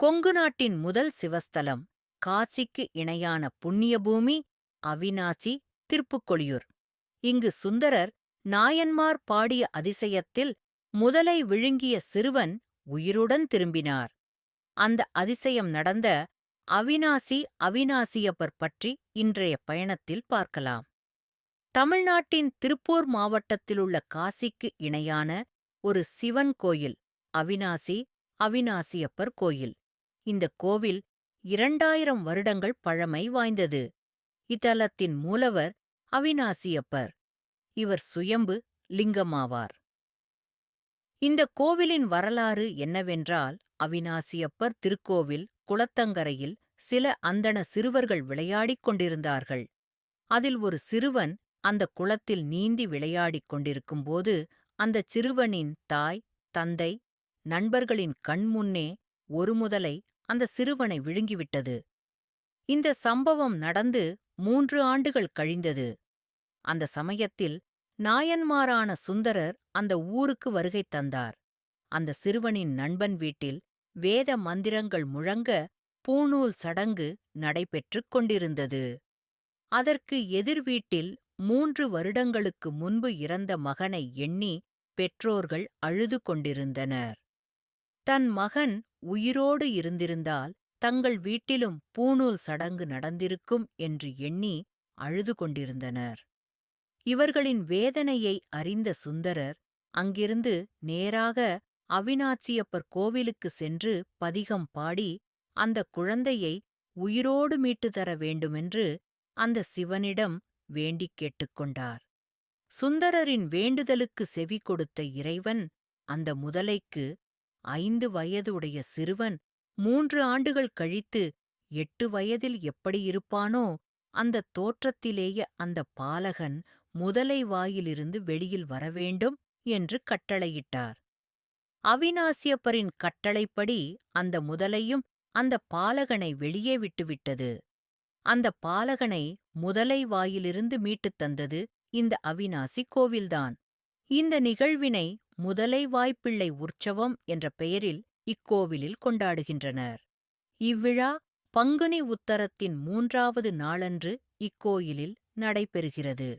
கொங்கு நாட்டின் முதல் சிவஸ்தலம் காசிக்கு இணையான புண்ணிய பூமி அவிநாசி திருப்புக்கொளியூர். இங்கு சுந்தரர் நாயன்மார் பாடிய அதிசயத்தில் முதலை விழுங்கிய சிறுவன் உயிருடன் திரும்பினார். அந்த அதிசயம் நடந்த அவிநாசி அவிநாசியப்பர் பற்றி இன்றைய பயணத்தில் பார்க்கலாம். தமிழ்நாட்டின் திருப்பூர் மாவட்டத்திலுள்ள காசிக்கு இணையான ஒரு சிவன் கோயில் அவிநாசி அவிநாசியப்பர் கோயில். இந்த கோவில் இரண்டாயிரம் வருடங்கள் பழமை வாய்ந்தது. இத்தலத்தின் மூலவர் அவிநாசியப்பர். இவர் சுயம்பு லிங்கமாவார். இந்த கோவிலின் வரலாறு என்னவென்றால் அவிநாசியப்பர் திருக்கோவில் குளத்தங்கரையில் சில அந்தண சிறுவர்கள் விளையாடிக் கொண்டிருந்தார்கள். அதில் ஒரு சிறுவன் அந்த குளத்தில் நீந்தி விளையாடிக் கொண்டிருக்கும்போது அந்தச் சிறுவனின் தாய் தந்தை நண்பர்களின் கண்முன்னே ஒரு முதலை அந்த சிறுவனை விழுங்கிவிட்டது. இந்த சம்பவம் நடந்து மூன்று ஆண்டுகள் கழிந்தது. அந்த சமயத்தில் நாயன்மாரான சுந்தரர் அந்த ஊருக்கு வருகை தந்தார். அந்த சிறுவனின் நண்பன் வீட்டில் வேத மந்திரங்கள் முழங்க பூணூல் சடங்கு நடைபெற்றுக் கொண்டிருந்தது. அதற்கு எதிர் வீட்டில் மூன்று வருடங்களுக்கு முன்பு இறந்த மகனை எண்ணி பெற்றோர்கள் அழுது கொண்டிருந்தனர். தன் மகன் உயிரோடு இருந்திருந்தால் தங்கள் வீட்டிலும் பூணூல் சடங்கு நடந்திருக்கும் என்று எண்ணி அழுது கொண்டிருந்தனர். இவர்களின் வேதனையை அறிந்த சுந்தரர் அங்கிருந்து நேராக அவிநாச்சியப்பர் கோவிலுக்கு சென்று பதிகம் பாடி அந்த குழந்தையை உயிரோடு மீட்டு தர வேண்டுமென்று அந்த சிவனிடம் வேண்டிக் கேட்டுக்கொண்டார் சுந்தரரின் வேண்டுதலுக்கு செவி கொடுத்த இறைவன் அந்த முதலைக்கு ஐந்து வயதுடைய சிறுவன் மூன்று ஆண்டுகள் கழித்து எட்டு வயதில் எப்படி இருப்பானோ அந்த தோற்றத்திலேயே அந்த பாலகன் முதலை வாயிலிருந்து வெளியில் வரவேண்டும் என்று கட்டளையிட்டார். அவிநாசியப்பரின் கட்டளைப்படி அந்த முதலையும் அந்த பாலகனை வெளியே விட்டுவிட்டது. அந்த பாலகனை முதலை வாயிலிருந்து மீட்டுத் தந்தது இந்த அவிநாசி கோவில்தான். இந்த நிகழ்வினை முதலை வாய்ப்பிள்ளை உற்சவம் என்ற பெயரில் இக்கோவிலில் கொண்டாடுகின்றனர். இவ்விழா பங்குனி உத்தரத்தின் மூன்றாவது நாளன்று இக்கோயிலில் நடைபெறுகிறது.